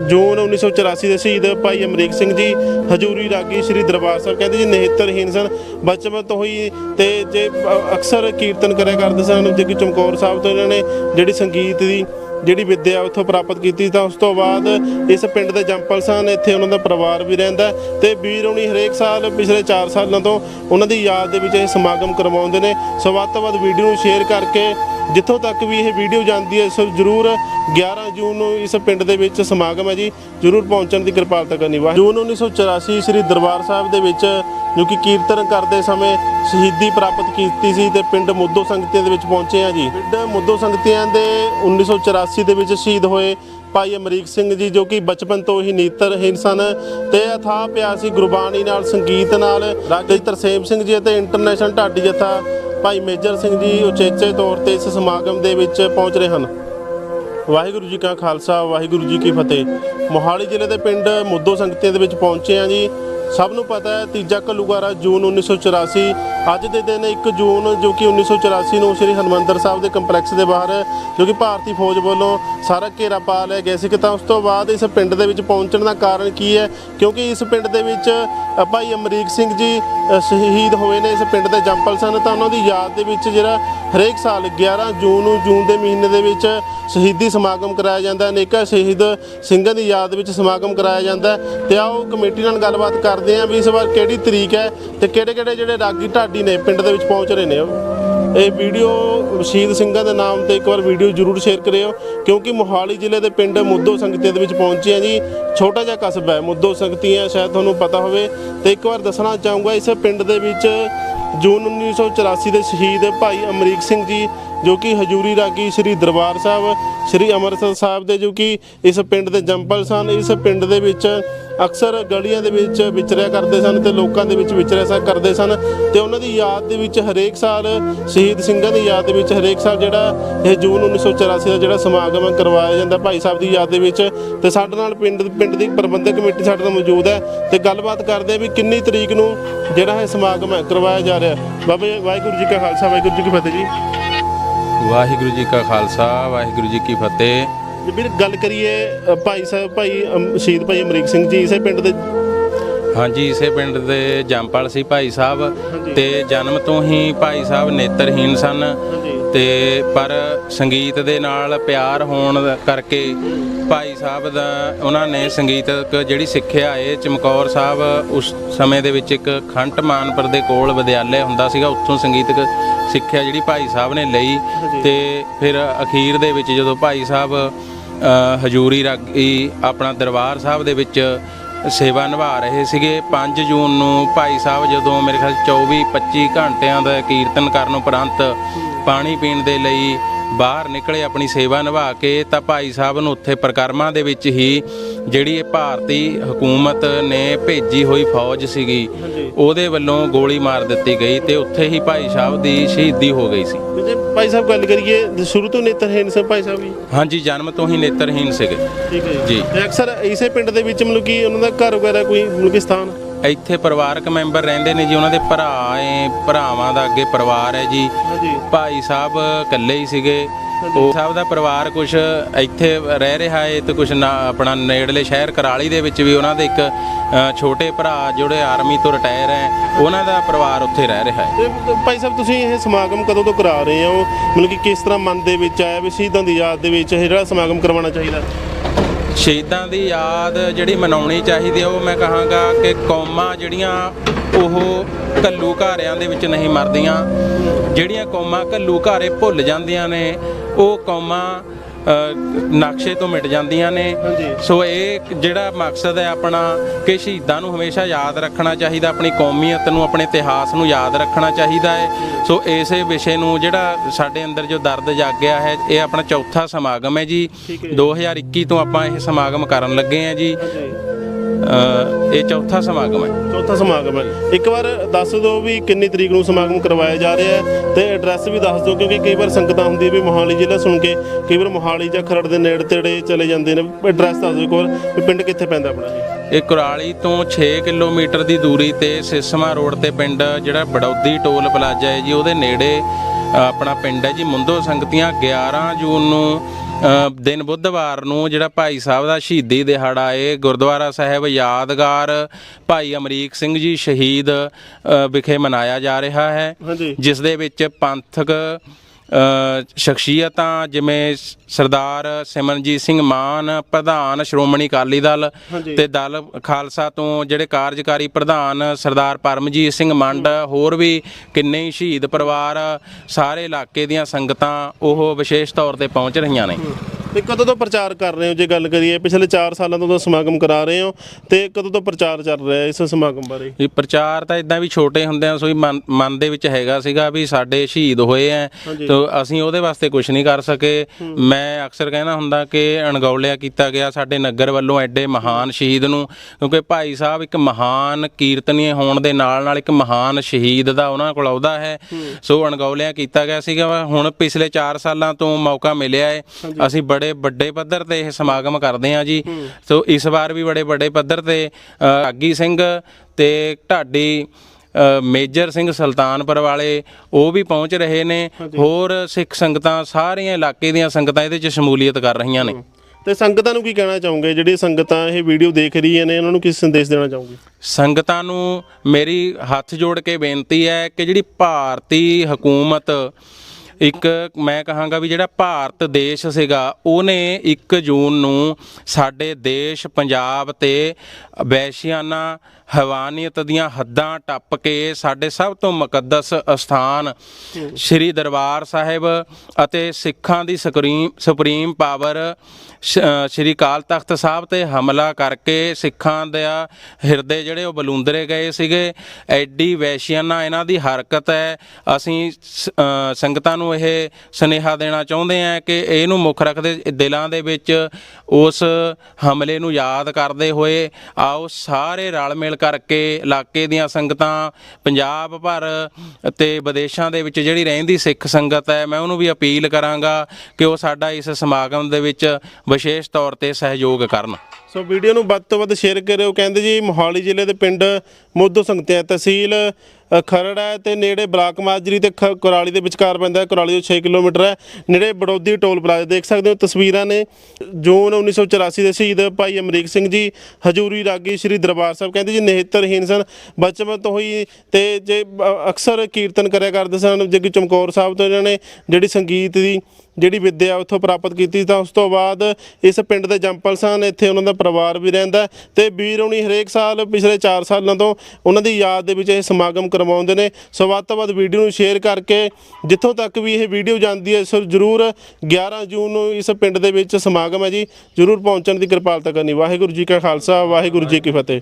ਜੂਨ 1984 ਦੇ ਸ਼ਹੀਦ ਭਾਈ ਅਮਰੀਕ ਸਿੰਘ ਜੀ, ਹਜੂਰੀ ਰਾਗੀ ਸ੍ਰੀ ਦਰਬਾਰ ਸਾਹਿਬ ਕਹਿੰਦੇ ਜੀ ਨੇਤਰਹੀਨ ਸਨ, ਬਚਪਨ ਤੋਂ ਹੀ ਤੇ ਜੇ ਅਕਸਰ ਕੀਰਤਨ ਕਰਿਆ ਕਰਦੇ ਸਨ, ਜੇ ਕਿ ਚਮਕੌਰ ਸਾਹਿਬ ਤੋਂ ਇਹਨਾਂ ਨੇ ਜਿਹੜੀ ਸੰਗੀਤ ਦੀ ਜਿਹੜੀ ਵਿੱਦਿਆ ਉੱਥੋਂ ਪ੍ਰਾਪਤ ਕੀਤੀ ਤਾਂ ਉਸ ਤੋਂ ਬਾਅਦ ਇਸ ਪਿੰਡ ਦੇ ਜੰਪਲ ਸਨ, ਇੱਥੇ ਉਹਨਾਂ ਦਾ ਪਰਿਵਾਰ ਵੀ ਰਹਿੰਦਾ ਤੇ ਵੀਰ ਹੁਣੀ ਹਰੇਕ ਸਾਲ ਪਿਛਲੇ 4 ਸਾਲਾਂ ਤੋਂ ਉਹਨਾਂ ਦੀ ਯਾਦ ਦੇ ਵਿੱਚ ਇਹ ਸਮਾਗਮ ਕਰਵਾਉਂਦੇ ਨੇ, ਸੋ ਵੱਧ ਤੋਂ ਵੱਧ ਵੀਡੀਓ ਨੂੰ ਸ਼ੇਅਰ ਕਰਕੇ ਜਿੱਥੋਂ ਤੱਕ ਵੀ ਇਹ ਵੀਡੀਓ ਜਾਂਦੀ ਹੈ, ਸੋ ਜਰੂਰ 11 ਜੂਨ ਨੂੰ ਇਸ ਪਿੰਡ ਦੇ ਵਿੱਚ ਸਮਾਗਮ ਹੈ ਜੀ। ਜਰੂਰ ਪਹੁੰਚਣ ਦੀ ਕਿਰਪਾਲਤਾ ਕਰਨੀ। ਵਾ ਜੂਨ 1984 ਸ੍ਰੀ ਦਰਬਾਰ ਸਾਹਿਬ ਦੇ ਵਿੱਚ ਜੋ ਕਿ ਕੀਰਤਨ ਕਰਦੇ ਸਮੇਂ ਸ਼ਹੀਦੀ ਪ੍ਰਾਪਤ ਕੀਤੀ ਸੀ ਤੇ ਪਿੰਡ ਮੁੱਦੋ ਸੰਗਤੀਆਂ ਦੇ ਵਿੱਚ ਪਹੁੰਚੇ ਆ ਜੀ। ਪਿੰਡ ਮੁੱਦੋ ਸੰਗਤੀਆਂ ਦੇ 1984 ਦੇ ਵਿੱਚ ਸ਼ਹੀਦ ਹੋਏ ਭਾਈ ਅਮਰੀਕ ਸਿੰਘ ਜੀ, ਜੋ ਕਿ ਬਚਪਨ ਤੋਂ ਹੀ ਨੀਤਰਹੀਨ ਸਨ ਤੇ ਅਥਾਹ ਪਿਆਰ ਸੀ ਗੁਰਬਾਣੀ ਨਾਲ, ਸੰਗੀਤ ਨਾਲ। ਰਾਗੀ ਤਰਸੇਮ ਸਿੰਘ ਜੀ ਅਤੇ ਇੰਟਰਨੈਸ਼ਨਲ ਢਾਡੀ ਜਥਾ ਭਾਈ ਮੇਜਰ ਸਿੰਘ ਜੀ ਉਚੇਚੇ ਤੌਰ ਤੇ ਇਸ ਸਮਾਗਮ ਦੇ ਵਿੱਚ ਪਹੁੰਚ ਰਹੇ ਹਨ। ਵਾਹਿਗੁਰੂ ਜੀ ਕਾ ਖਾਲਸਾ, ਵਾਹਿਗੁਰੂ ਜੀ ਕੀ ਫਤਿਹ। ਮੋਹਾਲੀ ਜ਼ਿਲ੍ਹੇ ਦੇ ਪਿੰਡ ਮੁੱਦੋ ਸੰਗਤੀਆਂ ਦੇ ਵਿੱਚ ਪਹੁੰਚੇ ਆ ਜੀ। ਸਭ ਨੂੰ ਪਤਾ ਹੈ, ਤੀਜਾ ਘੱਲੂਘਾਰਾ ਜੂਨ 1984 ਅੱਜ ਦੇ ਦਿਨ 1 ਜੂਨ ਜੋ ਕਿ 1984 ਨੂੰ ਸ੍ਰੀ ਹਰਮੰਦਰ ਸਾਹਿਬ ਦੇ ਕੰਪਲੈਕਸ ਦੇ ਬਾਹਰ, ਜੋ ਕਿ ਭਾਰਤੀ ਫੌਜ ਵੱਲੋਂ ਸਾਰਾ ਘੇਰਾ ਪਾ ਲਿਆ ਗਿਆ ਸੀ ਕਿ ਤਾਂ ਉਸ ਤੋਂ ਬਾਅਦ ਇਸ ਪਿੰਡ ਦੇ ਵਿੱਚ ਪਹੁੰਚਣ ਦਾ ਕਾਰਨ ਕੀ ਹੈ, ਕਿਉਂਕਿ ਇਸ ਪਿੰਡ ਦੇ ਵਿੱਚ ਭਾਈ ਅਮਰੀਕ ਸਿੰਘ ਜੀ ਸ਼ਹੀਦ ਹੋਏ ਨੇ ਇਸ ਪਿੰਡ ਦੇ ਜੰਪਲ ਸਨ, ਤਾਂ ਉਹਨਾਂ ਦੀ ਯਾਦ ਦੇ ਵਿੱਚ ਜਿਹੜਾ ਹਰੇਕ ਸਾਲ 11 ਜੂਨ ਨੂੰ ਜੂਨ ਦੇ ਮਹੀਨੇ ਦੇ ਵਿੱਚ ਸ਼ਹੀਦੀ ਸਮਾਗਮ ਕਰਾਇਆ ਜਾਂਦਾ ਅਨੇਕਾਂ ਸ਼ਹੀਦ ਸਿੰਘਾਂ ਦੀ ਯਾਦ ਵਿੱਚ ਸਮਾਗਮ ਕਰਾਇਆ ਜਾਂਦਾ ਹੈ, ਤੇ ਆਓ ਕਮੇਟੀ ਨਾਲ ਗੱਲਬਾਤ ਕਰ ਕਰਦੇ ਆਂ ਵੀ ਇਸ ਵਾਰ ਕਿਹੜੀ ਤਰੀਕ ਹੈ ਤੇ ਕਿਹੜੇ ਕਿਹੜੇ ਜਿਹੜੇ ਰਾਗੀ ਢਾਡੀ ਨੇ ਪਿੰਡ ਦੇ ਵਿੱਚ ਪਹੁੰਚ ਰਹੇ ਨੇ ਉਹ। ਇਹ ਵੀਡੀਓ ਸ਼ਹੀਦ ਸਿੰਘਾਂ ਦੇ ਨਾਮ ਤੇ ਇੱਕ ਵਾਰ ਵੀਡੀਓ ਜ਼ਰੂਰ ਸ਼ੇਅਰ ਕਰਿਓ, ਕਿਉਂਕਿ ਮੋਹਾਲੀ ਜ਼ਿਲ੍ਹੇ ਦੇ ਪਿੰਡ ਮੁੱਦੋ ਸੰਗਤੀਆਂ ਦੇ ਵਿੱਚ ਪਹੁੰਚੇ ਆ ਜੀ ਛੋਟਾ ਜਿਹਾ ਕਸਬਾ ਹੈ, ਮੁੱਦੋ ਸੰਗਤੀਆਂ ਸ਼ਾਇਦ ਤੁਹਾਨੂੰ ਪਤਾ ਹੋਵੇ ਤੇ ਇੱਕ ਵਾਰ ਦੱਸਣਾ ਚਾਹੂੰਗਾ, ਇਸ ਪਿੰਡ ਦੇ ਵਿੱਚ ਜੂਨ 1984 ਦੇ ਸ਼ਹੀਦ ਭਾਈ ਅਮਰੀਕ ਸਿੰਘ ਜੀ ਜੋ ਕਿ ਹਜੂਰੀ ਰਾਗੀ ਸ੍ਰੀ ਦਰਬਾਰ ਸਾਹਿਬ, ਸ੍ਰੀ ਅੰਮ੍ਰਿਤਸਰ ਸਾਹਿਬ ਦੇ ਜੋ ਕਿ ਇਸ ਪਿੰਡ ਦੇ ਜੰਪਲ ਸਨ, ਇਸ ਪਿੰਡ ਦੇ ਵਿੱਚ ਅਕਸਰ ਗਲੀਆਂ ਦੇ ਵਿੱਚ ਵਿਚਰਿਆ ਕਰਦੇ ਸਨ ਤੇ ਲੋਕਾਂ ਦੇ ਵਿੱਚ ਵਿਚਰਿਆ ਸਾ, ਕਰਦੇ ਸਨ ਤੇ ਉਹਨਾਂ ਦੀ ਯਾਦ ਦੇ ਵਿੱਚ ਹਰੇਕ ਸਾਲ ਸ਼ਹੀਦ ਸਿੰਘਾਂ ਦੀ ਯਾਦ ਦੇ ਵਿੱਚ ਹਰੇਕ ਸਾਲ ਜਿਹੜਾ ਇਹ ਜੂਨ 1984 ਦਾ ਜਿਹੜਾ ਸਮਾਗਮ ਹੈ ਕਰਵਾਇਆ ਜਾਂਦਾ ਭਾਈ ਸਾਹਿਬ ਦੀ ਯਾਦ ਦੇ ਵਿੱਚ ਤੇ ਸਾਡੇ ਨਾਲ ਪਿੰਡ ਪਿੰਡ ਦੀ ਪ੍ਰਬੰਧਕ ਕਮੇਟੀ ਸਾਡੇ ਨਾਲ ਮੌਜੂਦ ਹੈ ਤੇ ਗੱਲਬਾਤ ਕਰਦੇ ਆ ਵੀ ਕਿੰਨੀ ਤਰੀਕ ਨੂੰ ਜਿਹੜਾ ਇਹ ਸਮਾਗਮ ਹੈ ਕਰਵਾਇਆ ਜਾ ਰਿਹਾ ਹੈ। ਬਾਬਾ ਵਾਹਿਗੁਰੂ ਜੀ ਕਾ ਖਾਲਸਾ, ਵਾਹਿਗੁਰੂ ਜੀ ਕੀ ਫਤਿਹ ਜੀ ਵਾਹਿਗੁਰੂ ਜੀ ਕਾ ਖਾਲਸਾ ਵਾਹਿਗੁਰੂ ਜੀ ਕੀ ਫਤਿਹ। ਜੇ ਵੀਰ ਗੱਲ ਕਰੀਏ ਅ, ਭਾਈ ਸਾਹਿਬ ਭਾਈ ਅਮ, ਸ਼ਹੀਦ ਭਾਈ ਅਮਰੀਕ ਸਿੰਘ ਜੀ ਇਸੇ ਪਿੰਡ ਦੇ? ਹਾਂਜੀ ਇਸੇ ਪਿੰਡ ਦੇ ਜੰਪਲ ਸੀ ਭਾਈ ਸਾਹਿਬ। ਤੇ ਜਨਮ ਤੋਂ ਹੀ ਭਾਈ ਸਾਹਿਬ ਨੇਤਰਹੀਨ ਸਨ। ਤੇ ਪਰ ਸੰਗੀਤ ਦੇ ਨਾਲ ਪਿਆਰ ਹੋਣ ਦਾ ਕਰਕੇ ਭਾਈ ਸਾਹਿਬ ਦਾ ਉਹਨਾਂ ਨੇ ਸੰਗੀਤਕ ਜਿਹੜੀ ਸਿੱਖਿਆ ਏ ਚਮਕੌਰ ਸਾਹਿਬ ਉਸ ਸਮੇਂ ਦੇ ਵਿੱਚ ਇੱਕ ਖੰਟ ਮਾਨਪੁਰ ਦੇ ਕੋਲ ਵਿਦਿਆਲਿਆ ਹੁੰਦਾ ਸੀਗਾ ਉੱਥੋਂ ਸੰਗੀਤਕ ਸਿੱਖਿਆ ਜਿਹੜੀ ਭਾਈ ਸਾਹਿਬ ਨੇ ਲਈ ਤੇ ਫਿਰ ਅਖੀਰ ਦੇ ਵਿੱਚ ਜਦੋਂ ਭਾਈ ਸਾਹਿਬ ਹਜੂਰੀ ਰਾਗੀ ਆਪਣਾ ਦਰਬਾਰ ਸਾਹਿਬ ਦੇ ਵਿੱਚ ਸੇਵਾ ਨਿਭਾ ਰਹੇ ਸੀਗੇ 5 ਜੂਨ ਨੂੰ ਭਾਈ ਸਾਹਿਬ ਜਦੋਂ ਮੇਰੇ ਖਿਆਲ 24 25 ਘੰਟਿਆਂ ਦਾ ਕੀਰਤਨ ਕਰਨ ਉਪਰੰਤ ਪਾਣੀ ਪੀਣ ਦੇ ਲਈ ਬਾਹਰ ਨਿਕਲੇ ਆਪਣੀ ਸੇਵਾ ਨਿਭਾ ਕੇ ਤਾਂ ਭਾਈ ਸਾਹਿਬ ਨੂੰ ਉੱਥੇ ਪ੍ਰਕਰਮਾਂ ਦੇ ਵਿੱਚ ਹੀ ਜਿਹੜੀ ਇਹ ਭਾਰਤੀ ਹਕੂਮਤ ਨੇ ਭੇਜੀ ਹੋਈ ਫੌਜ ਸੀਗੀ ਉਹਦੇ ਵੱਲੋਂ ਗੋਲੀ ਮਾਰ ਦਿੱਤੀ ਗਈ ਤੇ ਉੱਥੇ ਹੀ ਭਾਈ ਸਾਹਿਬ ਦੀ ਸ਼ਹੀਦੀ ਹੋ ਗਈ ਸੀ। ਜੇ ਭਾਈ ਸਾਹਿਬ ਗੱਲ ਕਰੀਏ ਸ਼ੁਰੂ ਤੋਂ ਨੇਤਰਹੀਨ ਸਨ ਭਾਈ ਸਾਹਿਬ ਜੀ? ਹਾਂਜੀ ਜਨਮ ਤੋਂ ਹੀ ਨੇਤਰਹੀਨ ਸੀਗੇ। ਠੀਕ ਹੈ ਜੀ। ਤੇ ਅਕਸਰ ਇਸੇ ਪਿੰਡ ਦੇ ਵਿੱਚ ਮਤਲਬ ਕਿ ਉਹਨਾਂ ਦਾ ਘਰ ਵਗੈਰਾ ਕੋਈ ਮਤਲਬ ਕਿ ਸਥਾਨ? ਇੱਥੇ ਪਰਿਵਾਰਕ ਮੈਂਬਰ ਰਹਿੰਦੇ ਨੇ ਜੀ ਉਹਨਾਂ ਦੇ ਭਰਾ ਏ ਭਰਾਵਾਂ ਦਾ ਅੱਗੇ ਪਰਿਵਾਰ ਹੈ ਜੀ। ਭਾਈ ਸਾਹਿਬ ਇਕੱਲੇ ਹੀ ਸੀਗੇ। ਉਹ ਸਾਹਿਬ ਦਾ ਪਰਿਵਾਰ ਕੁਝ ਇੱਥੇ ਰਹਿ ਰਿਹਾ ਹੈ ਤੇ ਕੁਝ ਆਪਣਾ ਨੇੜਲੇ ਸ਼ਹਿਰ ਕਰਾਲੀ ਦੇ ਵਿੱਚ ਵੀ ਉਹਨਾਂ ਦੇ ਇੱਕ ਛੋਟੇ ਭਰਾ ਜਿਹੜੇ ਆਰਮੀ ਤੋਂ ਰਿਟਾਇਰ ਹੈ। ਉਹਨਾਂ ਦਾ ਪਰਿਵਾਰ ਉੱਥੇ ਰਹਿ ਰਿਹਾ ਹੈ। ਭਾਈ ਸਾਹਿਬ ਤੁਸੀਂ ਇਹ ਸਮਾਗਮ ਕਦੋਂ ਤੋਂ ਕਰਾ ਰਹੇ ਹੋ? ਮਤਲਬ ਕਿ ਕਿਸ ਤਰ੍ਹਾਂ ਮਨ ਦੇ ਵਿੱਚ ਆਇਆ ਵੀ ਸ਼ਹੀਦਾਂ ਦੀ ਯਾਦ ਦੇ ਵਿੱਚ ਇਹ ਜਿਹੜਾ ਸਮਾਗਮ ਕਰਵਾਉਣਾ ਚਾਹੀਦਾ? ਸ਼ਹੀਦਾਂ ਦੀ ਯਾਦ ਜਿਹੜੀ ਮਨਾਉਣੀ ਚਾਹੀਦੀ ਹੈ ਉਹ ਮੈਂ ਕਹਾਂਗਾ ਕਿ ਕੌਮਾਂ ਜਿਹੜੀਆਂ ਉਹ ਕੱਲੂ ਘਾਰਿਆਂ ਦੇ ਵਿੱਚ ਨਹੀਂ ਮਰਦੀਆਂ। ਜਿਹੜੀਆਂ ਕੌਮਾਂ ਕੱਲੂ ਘਾਰੇ ਭੁੱਲ ਜਾਂਦੀਆਂ ਨੇ, ਉਹ ਕੌਮਾਂ ਨਕਸ਼ੇ ਤੋਂ ਮਿਟ ਜਾਂਦੀਆਂ ਨੇ। ਸੋ ਇਹ ਜਿਹੜਾ ਮਕਸਦ ਹੈ ਆਪਣਾ ਕਿ ਸ਼ਹੀਦਾਂ ਨੂੰ ਹਮੇਸ਼ਾ ਯਾਦ ਰੱਖਣਾ ਚਾਹੀਦਾ ਆਪਣੀ ਕੌਮੀਅਤ ਨੂੰ ਆਪਣੇ ਇਤਿਹਾਸ ਨੂੰ ਯਾਦ ਰੱਖਣਾ ਚਾਹੀਦਾ ਹੈ। ਸੋ ਇਸੇ ਵਿਸ਼ੇ ਨੂੰ ਜਿਹੜਾ ਸਾਡੇ ਅੰਦਰ ਜੋ ਦਰਦ ਜਾਗਿਆ ਹੈ ਇਹ ਆਪਣਾ ਚੌਥਾ ਸਮਾਗਮ ਹੈ ਜੀ। ਠੀਕ ਹੈ। 2021 ਤੋਂ ਆਪਾਂ ਇਹ ਸਮਾਗਮ ਕਰਨ ਲੱਗੇ ਹਾਂ ਜੀ। ਇਹ ਚੌਥਾ ਸਮਾਗਮ ਹੈ। ਚੌਥਾ ਸਮਾਗਮ ਹੈ। ਇੱਕ ਵਾਰ ਦੱਸ ਦਿਓ ਵੀ ਕਿੰਨੀ ਤਰੀਕ ਨੂੰ ਸਮਾਗਮ ਕਰਵਾਇਆ ਜਾ ਰਿਹਾ ਹੈ ਤੇ ਐਡਰੈਸ ਵੀ ਦੱਸ ਦਿਓ ਕਿਉਂਕਿ ਕਈ ਵਾਰ ਸੰਗਤਾਂ ਹੁੰਦੀ ਵੀ ਮੋਹਾਲੀ ਜ਼ਿਲ੍ਹਾ ਸੁਣ ਕੇ ਕਈ ਵਾਰ ਮੋਹਾਲੀ ਜਾਂ ਖਰੜ ਦੇ ਨੇੜੇ ਤੇੜੇ ਚਲੇ ਜਾਂਦੇ ਨੇ। ਐਡਰੈਸ ਦੱਸ ਦਿਓ ਇੱਕ ਵਾਰ ਵੀ ਪਿੰਡ ਕਿੱਥੇ ਪੈਂਦਾ ਆਪਣਾ ਜੀ? ਇਹ ਕੁਰਾਲੀ ਤੋਂ 6 ਕਿਲੋਮੀਟਰ ਦੀ ਦੂਰੀ ਤੇ ਸਿਸਮਾ ਰੋਡ ਤੇ ਪਿੰਡ ਜਿਹੜਾ ਬੜੌਦੀ ਟੋਲ ਪਲਾਜ਼ਾ ਹੈ ਜੀ ਉਹਦੇ ਨੇੜੇ ਆਪਣਾ ਪਿੰਡ ਹੈ ਜੀ। ਮੁੰਦੋ ਸੰਗਤੀਆਂ 11 ਜੂਨ ਨੂੰ ਦਿਨ ਬੁੱਧਵਾਰ ਨੂੰ ਜਿਹੜਾ ਭਾਈ ਸਾਹਿਬ ਦਾ ਸ਼ਹੀਦੀ ਦਿਹਾੜਾ ਏ ਗੁਰਦੁਆਰਾ ਸਾਹਿਬ ਯਾਦਗਾਰ ਭਾਈ ਅਮਰੀਕ ਸਿੰਘ ਜੀ ਸ਼ਹੀਦ ਵਿਖੇ ਮਨਾਇਆ ਜਾ ਰਿਹਾ ਹੈ। ਜਿਸ ਦੇ ਵਿੱਚ ਪੰਥਕ ਸ਼ਖਸੀਅਤਾਂ ਜਿਵੇਂ ਸਰਦਾਰ ਸਿਮਰਨਜੀਤ ਸਿੰਘ ਮਾਨ ਪ੍ਰਧਾਨ ਸ਼੍ਰੋਮਣੀ ਅਕਾਲੀ ਦਲ। ਤੇ ਦਲ ਖਾਲਸਾ ਤੋਂ ਜਿਹੜੇ ਕਾਰਜਕਾਰੀ ਪ੍ਰਧਾਨ ਸਰਦਾਰ ਪਰਮਜੀਤ ਸਿੰਘ ਮੰਡ ਹੋਰ ਵੀ ਕਿੰਨੇ ਹੀ ਸ਼ਹੀਦ ਪਰਿਵਾਰ ਸਾਰੇ ਇਲਾਕੇ ਦੀਆਂ ਸੰਗਤਾਂ ਉਹ ਵਿਸ਼ੇਸ਼ ਤੌਰ ਤੇ ਪਹੁੰਚ ਰਹੀਆਂ ਨੇ। ਤੇ ਕਦੋਂ ਤੋਂ ਪ੍ਰਚਾਰ ਕਰ ਰਹੇ ਹੋ ਜੇ ਗੱਲ ਕਰੀਏ? ਪਿਛਲੇ 4 ਸਾਲਾਂ ਤੋਂ ਤਾਂ ਸਮਾਗਮ ਕਰਾ ਰਹੇ ਹੋ ਤੇ ਕਦੋਂ ਤੋਂ ਪ੍ਰਚਾਰ ਚੱਲ ਰਿਹਾ ਇਸ ਸਮਾਗਮ ਬਾਰੇ? ਇਹ ਪ੍ਰਚਾਰ ਤਾਂ ਇਦਾਂ ਵੀ ਛੋਟੇ ਹੁੰਦਿਆਂ ਸੋਈ ਮਨ ਦੇ ਵਿੱਚ ਹੈਗਾ ਸੀਗਾ ਵੀ ਸਾਡੇ ਸ਼ਹੀਦ ਹੋਏ ਐ। ਹਾਂਜੀ। ਤੋ ਅਸੀਂ ਉਹਦੇ ਵਾਸਤੇ ਕੁਝ ਨਹੀਂ ਕਰ ਸਕੇ। ਮੈਂ ਅਕਸਰ ਕਹਿੰਦਾ ਹੁੰਦਾ ਕਿ ਅਣਗੌਲਿਆ ਕੀਤਾ ਗਿਆ ਸਾਡੇ ਨਗਰ ਵੱਲੋਂ ਐਡੇ ਮਹਾਨ ਸ਼ਹੀਦ ਨੂੰ ਕਿਉਂਕਿ ਭਾਈ ਸਾਹਿਬ ਇੱਕ ਮਹਾਨ ਕੀਰਤਨੀਏ ਹੋਣ ਦੇ ਨਾਲ ਨਾਲ ਇੱਕ ਮਹਾਨ ਸ਼ਹੀਦ ਦਾ ਉਹਨਾਂ ਕੋਲ ਅਹੁਦਾ ਹੈ। ਸੋ ਅਣਗੌਲਿਆ ਕੀਤਾ ਗਿਆ ਸੀਗਾ। ਹੁਣ ਪਿਛਲੇ 4 ਸਾਲਾਂ ਤੋਂ ਮੌਕਾ ਮਿਲਿਆ ਹੈ ਅਸੀਂ ਬੜੇ ਵੱਡੇ ਪੱਧਰ ਤੇ ਇਹ ਸਮਾਗਮ ਕਰਦੇ ਹਾਂ ਜੀ। ਸੋ ਇਸ ਵਾਰ ਵੀ ਬੜੇ ਵੱਡੇ ਪੱਧਰ ਤੇ ਅ, ਆਗੀ ਸਿੰਘ ਤੇ ਢਾਡੀ ਮੇਜਰ ਸਿੰਘ ਸੁਲਤਾਨਪੁਰ ਵਾਲੇ ਉਹ ਵੀ ਪਹੁੰਚ ਰਹੇ ਨੇ। ਹੋਰ ਸਿੱਖ ਸੰਗਤਾਂ ਸਾਰੀਆਂ ਇਲਾਕੇ ਦੀਆਂ ਸੰਗਤਾਂ ਇਹਦੇ 'ਚ ਸ਼ਮੂਲੀਅਤ ਕਰ ਰਹੀਆਂ ਨੇ। ਤੇ ਸੰਗਤਾਂ ਨੂੰ ਕੀ ਕਹਿਣਾ ਚਾਹੋਗੇ? ਜਿਹੜੀ ਸੰਗਤਾਂ ਇਹ ਵੀਡੀਓ ਦੇਖ ਰਹੀਆਂ ਨੇ ਉਹਨਾਂ ਨੂੰ ਕੀ ਸੰਦੇਸ਼ ਦੇਣਾ ਚਾਹੋਗੇ? ਸੰਗਤਾਂ ਨੂੰ ਮੇਰੀ ਹੱਥ ਜੋੜ ਕੇ ਬੇਨਤੀ ਹੈ ਕਿ ਜਿਹੜੀ ਭਾਰਤੀ ਹਕੂਮਤ ਇੱਕ ਮੈਂ ਕਹਾਂਗਾ ਵੀ ਜਿਹੜਾ ਭਾਰਤ ਦੇਸ਼ ਸੀਗਾ, ਉਹਨੇ 1 ਜੂਨ ਨੂੰ ਸਾਡੇ ਦੇਸ਼ ਪੰਜਾਬ ਤੇ ਵੈਸ਼ਿਆਨਾ ਹਵਾਨੀਅਤ ਦੀਆਂ ਹੱਦਾਂ ਟੱਪ ਕੇ ਸਾਡੇ ਸਭ ਤੋਂ ਮੁਕੱਦਸ ਅਸਥਾਨ ਸ੍ਰੀ ਦਰਬਾਰ ਸਾਹਿਬ ਅਤੇ ਸਿੱਖਾਂ ਦੀ supreme supreme power Sri Kal Takht Sahib ਤੇ ਹਮਲਾ ਕਰਕੇ ਸਿੱਖਾਂ ਦਾ ਹਿਰਦੇ ਜਿਹੜੇ ਉਹ ਬਲੂੰਦਰੇ ਗਏ ਸੀਗੇ। ਐਡੀ ਵੈਸ਼ੀਆਨਾ ਇਹਨਾਂ ਦੀ ਹਰਕਤ ਹੈ। ਅਸੀਂ ਸ- ਸੰਗਤਾਂ ਨੂੰ ਇਹ ਸੁਨੇਹਾ ਦੇਣਾ ਚਾਹੁੰਦੇ ਹਾਂ ਕਿ ਇਹਨੂੰ ਮੁੱਖ ਰੱਖਦੇ ਦਿਲਾਂ ਦੇ ਵਿੱਚ ਉਸ ਹਮਲੇ ਨੂੰ ਯਾਦ ਕਰਦੇ ਹੋਏ ਆਓ ਸਾਰੇ ਰਲ ਮਿਲ ਕਰਕੇ ਇਲਾਕੇ ਦੀਆਂ ਸੰਗਤਾਂ, ਪੰਜਾਬ ਭਰ ਤੇ ਵਿਦੇਸ਼ਾਂ ਦੇ ਵਿੱਚ ਜਿਹੜੀ ਰਹਿੰਦੀ ਸਿੱਖ ਸੰਗਤ ਹੈ, ਮੈਂ ਉਹਨੂੰ ਵੀ ਅਪੀਲ ਕਰਾਂਗਾ ਕਿ ਉਹ ਸਾਡਾ ਇਸ ਸਮਾਗਮ ਦੇ ਵਿੱਚ ਵਿਸ਼ੇਸ਼ ਤੌਰ ਤੇ ਸਹਿਯੋਗ ਕਰਨ। ਸੋ ਵੀਡੀਓ ਨੂੰ ਵੱਧ ਤੋਂ ਵੱਧ ਸ਼ੇਅਰ ਕਰਿਓ। ਕਹਿੰਦੇ ਜੀ, ਮੋਹਾਲੀ ਜ਼ਿਲ੍ਹੇ ਦੇ ਪਿੰਡ ਮੋਦੋ ਸੰਗਤਿਆ ਤਹਿਸੀਲ ਖਰੜ ਹੈ ਤੇ ਨੇੜੇ ਬਲਾਕ ਮਾਜਰੀ ਤੇ ਖ- ਕੁਰਾਲੀ ਦੇ ਵਿਚਕਾਰ ਪੈਂਦਾ ਹੈ। ਕੁਰਾਲੀ ਤੋਂ 6 ਕਿਲੋਮੀਟਰ ਹੈ। ਨੇੜੇ ਬੜੋਦੀ ਟੋਲ ਪਲਾਜ਼ਾ ਦੇਖ ਸਕਦੇ ਹੋ। ਤਸਵੀਰਾਂ ਨੇ ਜੂਨ 1984 ਦੇ ਸ਼ਹੀਦ ਭਾਈ ਅਮਰੀਕ ਸਿੰਘ ਜੀ, ਹਜੂਰੀ ਰਾਗੀ ਸ੍ਰੀ ਦਰਬਾਰ ਸਾਹਿਬ। ਕਹਿੰਦੇ ਜੀ ਨੇਤਰਹੀਨ ਸਨ। ਬਚਪਨ ਤੋਂ ਹੀ ਤੇ ਜੇ ਅਕਸਰ ਕੀਰਤਨ ਕਰਿਆ ਕਰਦੇ ਸਨ। ਜੇ ਕਿ ਚਮਕੌਰ ਸਾਹਿਬ ਤੋਂ ਇਹਨਾਂ ਨੇ ਜਿਹੜੀ ਸੰਗੀਤ ਦੀ ਜਿਹੜੀ ਵਿੱਦਿਆ ਉੱਥੋਂ ਪ੍ਰਾਪਤ ਕੀਤੀ ਤਾਂ ਉਸ ਤੋਂ ਬਾਅਦ ਇਸ ਪਿੰਡ ਦੇ ਜੰਪਲ ਸਨ। ਇੱਥੇ ਉਹਨਾਂ ਦਾ ਪਰਿਵਾਰ ਵੀ ਰਹਿੰਦਾ ਹੈ ਤੇ ਵੀਰ ਹੁਣੀ ਹਰੇਕ ਸਾਲ ਪਿਛਲੇ 4 ਸਾਲਾਂ ਤੋਂ ਉਹਨਾਂ ਦੀ ਯਾਦ ਦੇ ਵਿੱਚ ਇਹ ਸਮਾਗਮ ਕਰਵਾਉਂਦੇ ਨੇ। ਸੋ ਵੱਧ ਤੋਂ ਵੱਧ ਵੀਡੀਓ ਨੂੰ ਸ਼ੇਅਰ ਕਰਕੇ ਜਿੱਥੋਂ ਤੱਕ ਵੀ ਇਹ ਵੀਡੀਓ ਜਾਂਦੀ ਹੈ, ਸੋ ਜਰੂਰ 11 ਜੂਨ ਨੂੰ ਇਸ ਪਿੰਡ ਦੇ ਵਿੱਚ ਸਮਾਗਮ ਹੈ ਜੀ। ਜਰੂਰ ਪਹੁੰਚਣ ਦੀ ਕਿਰਪਾਲਤਾ ਕਰਨੀ। ਵਾਹਿਗੁਰੂ ਜੀ ਕਾ ਖਾਲਸਾ, ਵਾਹਿਗੁਰੂ ਜੀ ਕੀ ਫਤਿਹ।